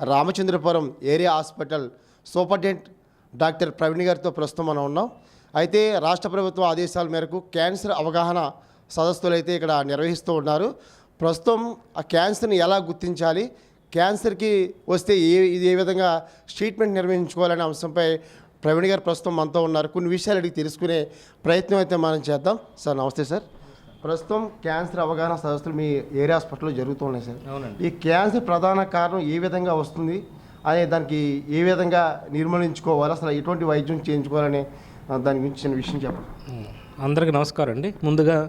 Ramachandrapuram area hospital superintendent doctor Praveen గారితో ప్రస్తుతం మనం ఉన్నాం. అయితే రాష్ట్ర ప్రభుత్వ ఆదేశాల మేరకు క్యాన్సర్ అవగాహన సదస్సులు అయితే ఇక్కడ నిర్వహిస్తూ ఉన్నారు. ప్రస్తుతం ఆ క్యాన్సర్ని ఎలా గుర్తించాలి? క్యాన్సర్కి వస్తే ఏ ఇది ఏ విధంగా ట్రీట్మెంట్ నిర్వహించుకోవాలనే అంశంపై ప్రవీణ్ గారు ప్రస్తుతం మనతో ఉన్నారు. కొన్ని విషయాలు అడిగి తెలుసుకునే ప్రయత్నం అయితే మనం చేద్దాం. సార్ నమస్తే సార్. ప్రస్తుతం క్యాన్సర్ అవగాహన సదస్సులు మీ ఏరియా హాస్పిటల్లో జరుగుతున్నాయి సార్. అవునండి. ఈ క్యాన్సర్ ప్రధాన కారణం ఏ విధంగా వస్తుంది? అనే దానికి ఏ విధంగా నిర్మూలించుకోవాలి? అసలు ఎటువంటి వైద్యం చేయించుకోవాలనే దాని గురించి చిన్న విషయం చెప్పండి. అందరికీ నమస్కారం అండి. ముందుగా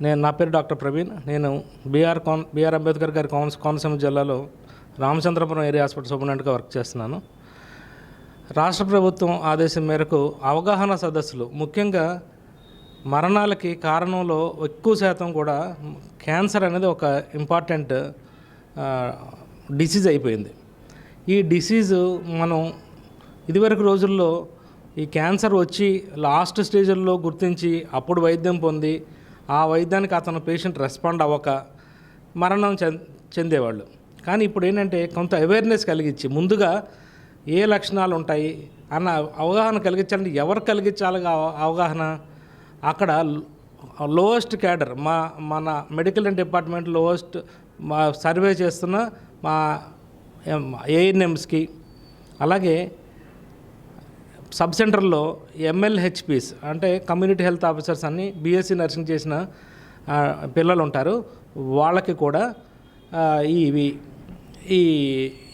నేను నా పేరు డాక్టర్ ప్రవీణ్. నేను బీఆర్ కాన్ బీఆర్ అంబేద్కర్ గారి కోనస కోనసీమ జిల్లాలో రామచంద్రపురం ఏరియా హాస్పిటల్ సూపరింటెండెంట్గా వర్క్ చేస్తున్నాను. రాష్ట్ర ప్రభుత్వం ఆదేశం మేరకు అవగాహన సదస్సులు ముఖ్యంగా మరణాలకి కారణంలో ఎక్కువ శాతం కూడా క్యాన్సర్ అనేది ఒక ఇంపార్టెంట్ డిసీజ్ అయిపోయింది. ఈ డిసీజు మనం ఇదివరకు రోజుల్లో ఈ క్యాన్సర్ వచ్చి లాస్ట్ స్టేజ్లో గుర్తించి అప్పుడు వైద్యం పొంది ఆ వైద్యానికి అతను పేషెంట్ రెస్పాండ్ అవ్వక మరణం చెందేవాళ్ళు. కానీ ఇప్పుడు ఏంటంటే కొంత అవేర్నెస్ కలిగించి ముందుగా ఏ లక్షణాలు ఉంటాయి అన్న అవగాహన కలిగించాలంటే ఎవరు కలిగించాలి అవగాహన? అక్కడ లోయెస్ట్ క్యాడర్ మా మన మెడికల్ డిపార్ట్మెంట్ లోవెస్ట్ మా సర్వే చేస్తున్న మా ఏఎన్ఎమ్స్కి అలాగే సబ్ సెంటర్లో ఎంఎల్హెచ్పిస్ అంటే కమ్యూనిటీ హెల్త్ ఆఫీసర్స్ అన్ని బీఎస్సీ నర్సింగ్ చేసిన పిల్లలు ఉంటారు వాళ్ళకి కూడా ఇవి ఈ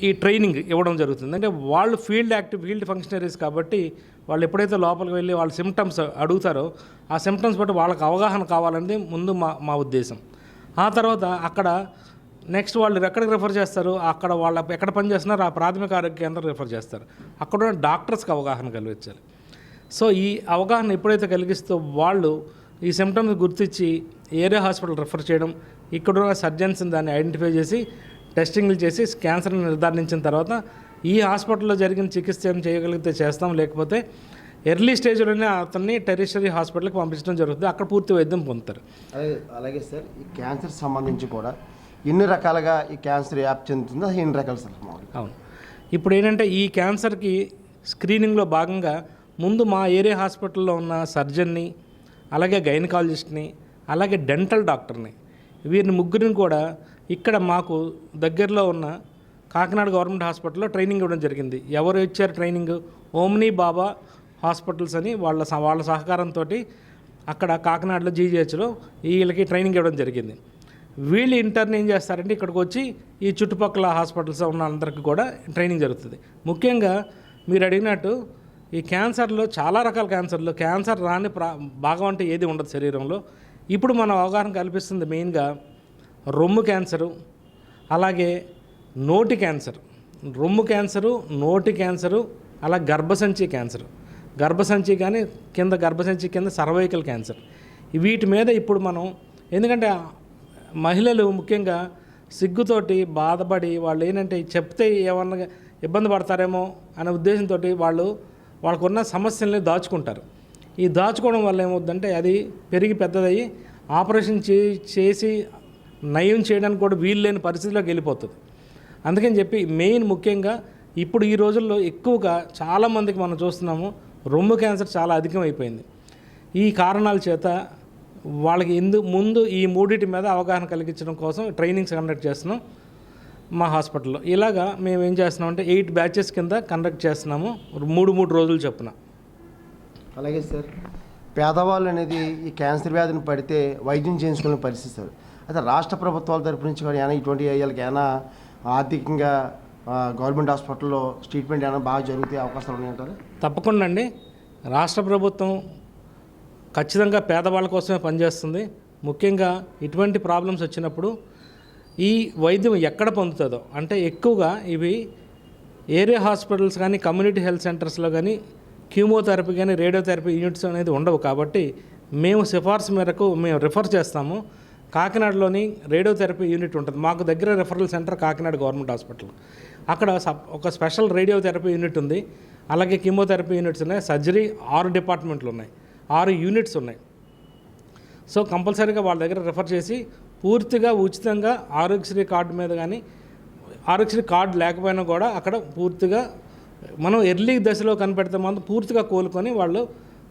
ఈ ట్రైనింగ్ ఇవ్వడం జరుగుతుంది. అంటే వాళ్ళు ఫీల్డ్ యాక్టివ్ ఫీల్డ్ ఫంక్షనరీస్ కాబట్టి వాళ్ళు ఎప్పుడైతే లోపలికి వెళ్ళి వాళ్ళ సిమ్టమ్స్ అడుగుతారో ఆ సిమ్టమ్స్ బట్టి వాళ్ళకి అవగాహన కావాలనేది ముందు మా మా ఉద్దేశం. ఆ తర్వాత అక్కడ నెక్స్ట్ వాళ్ళు ఎక్కడికి రిఫర్ చేస్తారు? అక్కడ వాళ్ళ ఎక్కడ పని చేస్తున్నారో? ఆ ప్రాథమిక ఆరోగ్య కేంద్రం రిఫర్ చేస్తారు. అక్కడ ఉన్న డాక్టర్స్కి అవగాహన కలిగించాలి. సో ఈ అవగాహన ఎప్పుడైతే కలిగిస్తూ వాళ్ళు ఈ సిమ్టమ్స్ గుర్తించి ఏరియా హాస్పిటల్ రిఫర్ చేయడం ఇక్కడున్న సర్జన్స్ దాన్ని ఐడెంటిఫై చేసి టెస్టింగ్లు చేసి క్యాన్సర్ని నిర్ధారించిన తర్వాత ఈ హాస్పిటల్లో జరిగిన చికిత్స ఏం చేయగలిగితే చేస్తాం లేకపోతే ఎర్లీ స్టేజ్లోనే అతన్ని టెరిషరీ హాస్పిటల్కి పంపించడం జరుగుతుంది. అక్కడ పూర్తి వైద్యం పొందుతారు. అలాగే అలాగే సార్ ఈ క్యాన్సర్ సంబంధించి కూడా ఎన్ని రకాలుగా ఈ క్యాన్సర్ వ్యాప్తి చెందుతుందో అది ఎన్ని రకాలు సార్ అవును. ఇప్పుడు ఏంటంటే ఈ క్యాన్సర్కి స్క్రీనింగ్లో భాగంగా ముందు మా ఏరియా హాస్పిటల్లో ఉన్న సర్జన్ని అలాగే గైనకాలజిస్ట్ని అలాగే డెంటల్ డాక్టర్ని వీరిని ముగ్గురిని కూడా ఇక్కడ మాకు దగ్గరలో ఉన్న కాకినాడ గవర్నమెంట్ హాస్పిటల్లో ట్రైనింగ్ ఇవ్వడం జరిగింది. ఎవరు ఇచ్చారు ట్రైనింగ్? ఓమ్ని బాబా హాస్పిటల్స్ అని వాళ్ళ వాళ్ళ సహకారంతో అక్కడ కాకినాడలో జీజీహెచ్లో వీళ్ళకి ట్రైనింగ్ ఇవ్వడం జరిగింది. వీళ్ళు ఇంటర్న్ ఏం చేస్తారంటే ఇక్కడికి వచ్చి ఈ చుట్టుపక్కల హాస్పిటల్స్ ఉన్న అందరికీ కూడా ట్రైనింగ్ జరుగుతుంది. ముఖ్యంగా మీరు అడిగినట్టు ఈ క్యాన్సర్లో చాలా రకాల క్యాన్సర్లు క్యాన్సర్ రాని ప్రా భాగం అంటే ఏది ఉండదు శరీరంలో. ఇప్పుడు మనం అవగాహన కల్పిస్తుంది మెయిన్గా రొమ్ము క్యాన్సరు అలాగే నోటి క్యాన్సర్. రొమ్ము క్యాన్సరు నోటి క్యాన్సరు అలా గర్భసంచి క్యాన్సర్. గర్భసంచి కానీ కింద గర్భసంచి కింద సర్వైకల్ క్యాన్సర్. వీటి మీద ఇప్పుడు మనం ఎందుకంటే మహిళలు ముఖ్యంగా సిగ్గుతోటి బాధపడి వాళ్ళు ఏంటంటే చెప్తే ఏమన్నా ఇబ్బంది పడతారేమో అనే ఉద్దేశంతో వాళ్ళు వాళ్ళకున్న సమస్యల్ని దాచుకుంటారు. ఈ దాచుకోవడం వల్ల ఏమవుతుందంటే అది పెరిగి పెద్దదయ్యి ఆపరేషన్ చే చేసి నయం చేయడానికి కూడా వీలు లేని పరిస్థితిలోకి వెళ్ళిపోతుంది. అందుకని చెప్పి మెయిన్ ముఖ్యంగా ఇప్పుడు ఈ రోజుల్లో ఎక్కువగా చాలామందికి మనం చూస్తున్నాము రొమ్ము క్యాన్సర్ చాలా అధికమైపోయింది. ఈ కారణాల చేత వాళ్ళకి ఎందు ముందు ఈ మూడింటి మీద అవగాహన కలిగించడం కోసం ట్రైనింగ్స్ కండక్ట్ చేస్తున్నాం మా హాస్పిటల్లో. ఇలాగా మేము ఏం చేస్తున్నాం అంటే ఎయిట్ బ్యాచెస్ కింద కండక్ట్ చేస్తున్నాము మూడు మూడు రోజులు చొప్పున. అలాగే సార్ పేదవాళ్ళు అనేది ఈ క్యాన్సర్ వ్యాధిని పడితే వైద్యం చేయించుకునే పరిస్థితి సార్. అయితే రాష్ట్ర ప్రభుత్వాల తరపు నుంచి కూడా ఏమైనా ఇటువంటి వీళ్ళకి ఏమైనా ఆర్థికంగా గవర్నమెంట్ హాస్పిటల్లో ట్రీట్మెంట్ ఏమైనా బాగా జరిగితే అవకాశాలు ఉన్నాయంటారు? తప్పకుండా అండి. రాష్ట్ర ప్రభుత్వం ఖచ్చితంగా పేదవాళ్ళ కోసమే పనిచేస్తుంది. ముఖ్యంగా ఇటువంటి ప్రాబ్లమ్స్ వచ్చినప్పుడు ఈ వైద్యం ఎక్కడ పొందుతుందో అంటే ఎక్కువగా ఇవి ఏరియా హాస్పిటల్స్ కానీ కమ్యూనిటీ హెల్త్ సెంటర్స్లో కానీ కీమోథెరపీ కానీ రేడియోథెరపీ యూనిట్స్ అనేది ఉండవు కాబట్టి మేము సిఫార్సు మేరకు మేము రిఫర్ చేస్తాము. కాకినాడలోని రేడియోథెరపీ యూనిట్ ఉంటుంది. మాకు దగ్గర referral centre Kakinada government hospital. అక్కడ సప్- ఒక స్పెషల్ రేడియోథెరపీ యూనిట్ ఉంది. అలాగే కీమోథెరపీ యూనిట్స్ ఉన్నాయి. సర్జరీ ఆరు డిపార్ట్మెంట్లు ఉన్నాయి. ఆరు యూనిట్స్ ఉన్నాయి. సో కంపల్సరీగా వాళ్ళ దగ్గర రిఫర్ చేసి పూర్తిగా ఉచితంగా ఆరోగ్యశ్రీ కార్డు మీద కానీ ఆరోగ్యశ్రీ కార్డు లేకపోయినా కూడా అక్కడ పూర్తిగా మనం ఎర్లీ దశలో కనిపెడితే మనం పూర్తిగా కోలుకొని వాళ్ళు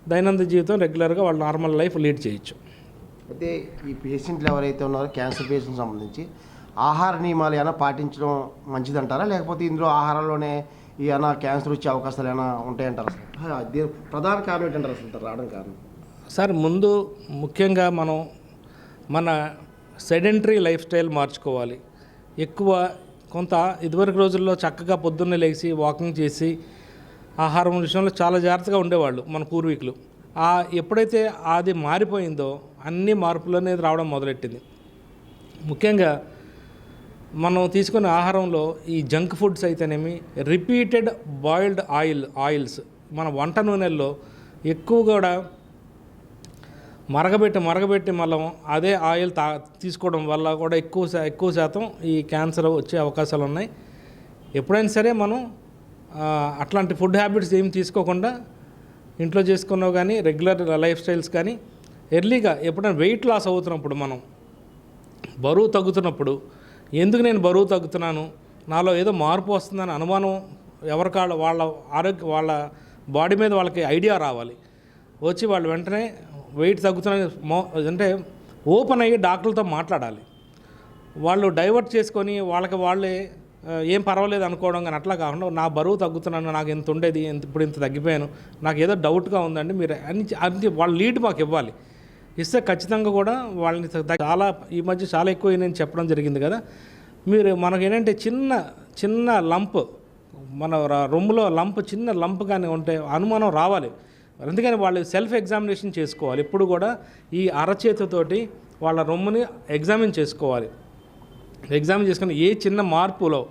దైనందిన జీవితం రెగ్యులర్గా వాళ్ళు నార్మల్ లైఫ్ లీడ్ చేయొచ్చు. అయితే ఈ పేషెంట్లు ఎవరైతే ఉన్నారో క్యాన్సర్ పేషెంట్ సంబంధించి ఆహార నియమాలు ఏమైనా పాటించడం మంచిదంటారా? లేకపోతే ఇందులో ఆహారంలోనే ఏమైనా క్యాన్సర్ వచ్చే అవకాశాలు ఏమైనా ఉంటాయంటారా అసలు? ప్రధాన కారణం ఏంటంటారు అసలు? రావడం కారణం. సార్ ముందు ముఖ్యంగా మనం మన సెడెంటరీ లైఫ్ స్టైల్ మార్చుకోవాలి. ఎక్కువ కొంత ఇదివరకు రోజుల్లో చక్కగా పొద్దున్నే లేచి వాకింగ్ చేసి ఆహారం విషయంలో చాలా జాగ్రత్తగా ఉండేవాళ్ళు మన పూర్వీకులు. ఎప్పుడైతే అది మారిపోయిందో అన్ని మార్పులు అనేది రావడం మొదలెట్టింది. ముఖ్యంగా మనం తీసుకునే ఆహారంలో ఈ జంక్ ఫుడ్స్ అయితేనేమి రిపీటెడ్ బాయిల్డ్ ఆయిల్ ఆయిల్స్ మన వంట నూనెల్లో ఎక్కువ కూడా మరగబెట్టి మరగబెట్టి మళ్ళీ అదే ఆయిల్ తా తీసుకోవడం వల్ల కూడా ఎక్కువ శా ఎక్కువ శాతం ఈ క్యాన్సర్ వచ్చే అవకాశాలు ఉన్నాయి. ఎప్పుడైనా సరే మనం అట్లాంటి ఫుడ్ హ్యాబిట్స్ ఏం తీసుకోకుండా ఇంట్లో చేసుకున్నావు కానీ రెగ్యులర్ లైఫ్ స్టైల్స్ కానీ ఎర్లీగా ఎప్పుడైనా వెయిట్ లాస్ అవుతున్నప్పుడు మనం బరువు తగ్గుతున్నప్పుడు ఎందుకు నేను బరువు తగ్గుతున్నాను? నాలో ఏదో మార్పు వస్తుందని అనుమానం ఎవరికాళ్ళ వాళ్ళ ఆరోగ్య వాళ్ళ బాడీ మీద వాళ్ళకి ఐడియా రావాలి. వచ్చి వాళ్ళు వెంటనే వెయిట్ తగ్గుతున్న మో అంటే ఓపెన్ అయ్యి డాక్టర్లతో మాట్లాడాలి. వాళ్ళు డైవర్ట్ చేసుకొని వాళ్ళకి వాళ్ళే ఏం పర్వాలేదు అనుకోవడం కానీ అట్లా కాకుండా నా బరువు తగ్గుతున్నాను నాకు ఇంత ఉండేది ఇంత ఇప్పుడు ఇంత తగ్గిపోయాను నాకు ఏదో డౌట్గా ఉందండి మీరు అని అది వాళ్ళ లీడ్ మాకు ఇవ్వాలి. ఇస్తే ఖచ్చితంగా కూడా వాళ్ళని చాలా ఈ మధ్య చాలా ఎక్కువ నేను చెప్పడం జరిగింది కదా. మీరు మనకు ఏంటంటే చిన్న చిన్న లంప్ మన రొమ్ములో లంప్ చిన్న లంప్ కానీ ఉంటే అనుమానం రావాలి. అందుకని వాళ్ళు సెల్ఫ్ ఎగ్జామినేషన్ చేసుకోవాలి. ఇప్పుడు కూడా ఈ అరచేతితోటి వాళ్ళ రొమ్ముని ఎగ్జామిన్ చేసుకోవాలి. ఎగ్జామిన్ చేసుకుని ఏ చిన్న మార్పులో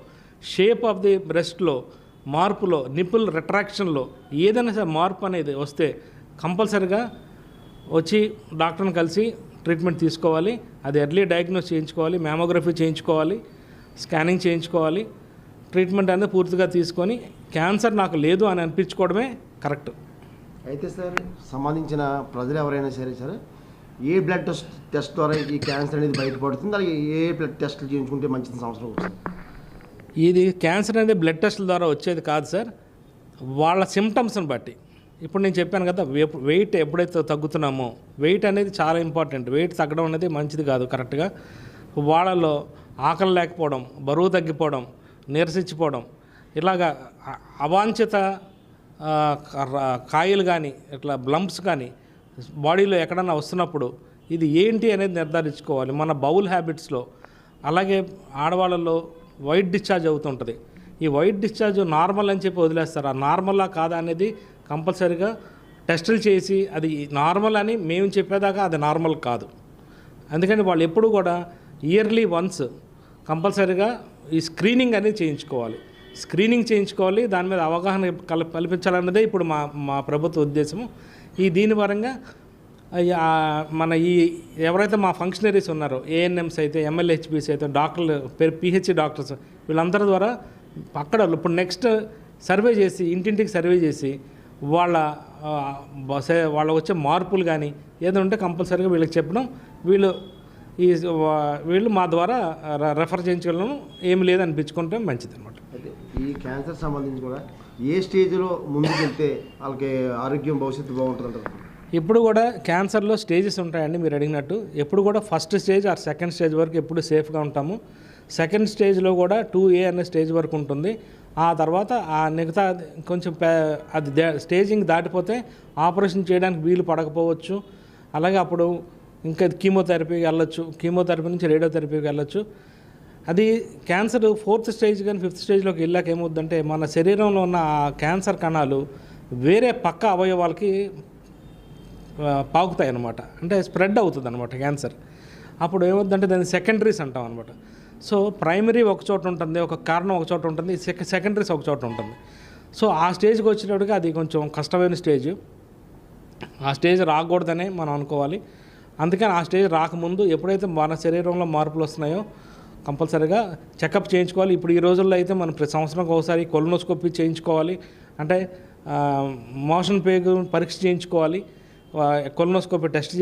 షేప్ ఆఫ్ ది బ్రెస్ట్లో మార్పులో నిపుల్ రిట్రాక్షన్లో ఏదైనా సరే మార్పు అనేది వస్తే కంపల్సరిగా వచ్చి డాక్టర్ని కలిసి ట్రీట్మెంట్ తీసుకోవాలి. అది ఎర్లీ డయాగ్నోస్ చేయించుకోవాలి మ్యామోగ్రఫీ చేయించుకోవాలి స్కానింగ్ చేయించుకోవాలి. ట్రీట్మెంట్ అనేది పూర్తిగా తీసుకొని క్యాన్సర్ నాకు లేదు అని అనిపించుకోవడమే కరెక్ట్. అయితే సార్ సంబంధించిన ప్రజలు ఎవరైనా సరే సరే ఏ బ్లడ్ టెస్ట్ టెస్ట్ ద్వారా ఈ క్యాన్సర్ అనేది బయటపడుతుంది? అలాగే ఏ బ్లడ్ టెస్ట్లు చేయించుకుంటే మంచిది సంవత్సరం వస్తుంది? ఇది క్యాన్సర్ అనేది బ్లడ్ టెస్ట్ల ద్వారా వచ్చేది కాదు సార్. వాళ్ళ సిమ్టమ్స్ని బట్టి. ఇప్పుడు నేను చెప్పాను కదా వెయిట్ ఎప్పుడైతే తగ్గుతున్నామో వెయిట్ అనేది చాలా ఇంపార్టెంట్. వెయిట్ తగ్గడం అనేది మంచిది కాదు కరెక్ట్గా. వాళ్ళలో ఆకలి లేకపోవడం బరువు తగ్గిపోవడం నీరసించిపోవడం ఇలాగా అవాంఛిత కాయలు కానీ ఇట్లా బ్లంప్స్ కానీ బాడీలో ఎక్కడన్నా వస్తున్నప్పుడు ఇది ఏంటి అనేది నిర్ధారించుకోవాలి. మన బౌల్ హ్యాబిట్స్లో అలాగే ఆడవాళ్ళలో వైట్ డిశ్చార్జ్ అవుతుంటుంది. ఈ వైట్ డిశ్చార్జ్ నార్మల్ అని చెప్పి వదిలేస్తారు. ఆ నార్మలా కాదా అనేది కంపల్సరీగా టెస్టులు చేసి అది నార్మల్ అని మేము చెప్పేదాకా అది నార్మల్ కాదు. అందుకని వాళ్ళు ఎప్పుడు కూడా ఇయర్లీ వన్స్ కంపల్సరీగా ఈ స్క్రీనింగ్ అనేది చేయించుకోవాలి. స్క్రీనింగ్ చేయించుకోవాలి దాని మీద అవగాహన కల్ కల్పించాలన్నదే ఇప్పుడు మా మా ప్రభుత్వ ఉద్దేశము. ఈ దీని పరంగా మన ఈ ఎవరైతే మా ఫంక్షనరీస్ ఉన్నారో ఏఎన్ఎంస్ అయితే ఎమ్మెల్యేహెచ్బీస్ అయితే డాక్టర్లు పేరు పిహెచ్సి డాక్టర్స్ వీళ్ళందరి ద్వారా అక్కడ ఇప్పుడు నెక్స్ట్ సర్వే చేసి ఇంటింటికి సర్వే చేసి వాళ్ళ బస- వాళ్ళ వచ్చే మార్పులు కానీ ఏదైనా ఉంటే కంపల్సరీగా వీళ్ళకి చెప్పడం. వీళ్ళు ఈ వీళ్ళు మా ద్వారా రెఫర్ చేయించగలను. ఏమి లేదనిపించుకుంటే మంచిది అనమాట ఈ క్యాన్సర్ సంబంధించి కూడా ఏ స్టేజ్లో ముందుకెళ్తే వాళ్ళకి ఆరోగ్యం భవిష్యత్తు బాగుంటుంది ఇప్పుడు కూడా క్యాన్సర్లో స్టేజెస్ ఉంటాయండి మీరు అడిగినట్టు. ఎప్పుడు కూడా first stage or second stage వరకు ఎప్పుడు సేఫ్గా ఉంటాము. సెకండ్ స్టేజ్లో కూడా టూ ఏ అనే స్టేజ్ వరకు ఉంటుంది. ఆ తర్వాత ఆ మిగతా కొంచెం అది స్టేజింగ్ దాటిపోతే ఆపరేషన్ చేయడానికి వీలు పడకపోవచ్చు. అలాగే అప్పుడు ఇంకా కీమోథెరపీకి వెళ్ళొచ్చు. కీమోథెరపీ నుంచి రేడియోథెరపీకి వెళ్ళొచ్చు. అది క్యాన్సర్ ఫోర్త్ స్టేజ్ కానీ ఫిఫ్త్ స్టేజ్లోకి వెళ్ళాక ఏమవుద్దంటే మన శరీరంలో ఉన్న ఆ క్యాన్సర్ కణాలు వేరే పక్క అవయవాలకి పాకుతాయి అనమాట అంటే స్ప్రెడ్ అవుతుంది అనమాట క్యాన్సర్ అప్పుడు ఏమవుతుందంటే దాన్ని సెకండరీస్ అంటాం అనమాట సో ప్రైమరీ ఒక చోట ఉంటుంది ఒక కారణం ఒక చోట ఉంటుంది సెక సెకండరీస్ ఒక చోట ఉంటుంది. సో ఆ స్టేజ్కి వచ్చినప్పటికీ అది కొంచెం కష్టమైన స్టేజ్. ఆ స్టేజ్ రాకూడదనే మనం అనుకోవాలి. అందుకని ఆ స్టేజ్ రాకముందు ఎప్పుడైతే మన శరీరంలో మార్పులు వస్తున్నాయో కంపల్సరీగా చెకప్ చేయించుకోవాలి. ఇప్పుడు ఈ రోజుల్లో అయితే మనం ప్రతి సంవత్సరం ఒకసారి కొలనోస్కోపీ చేయించుకోవాలి. అంటే మోషన్ పేగు పరీక్ష చేయించుకోవాలి. కొలనోస్కోపీ టెస్ట్ చేయించుకోవాలి.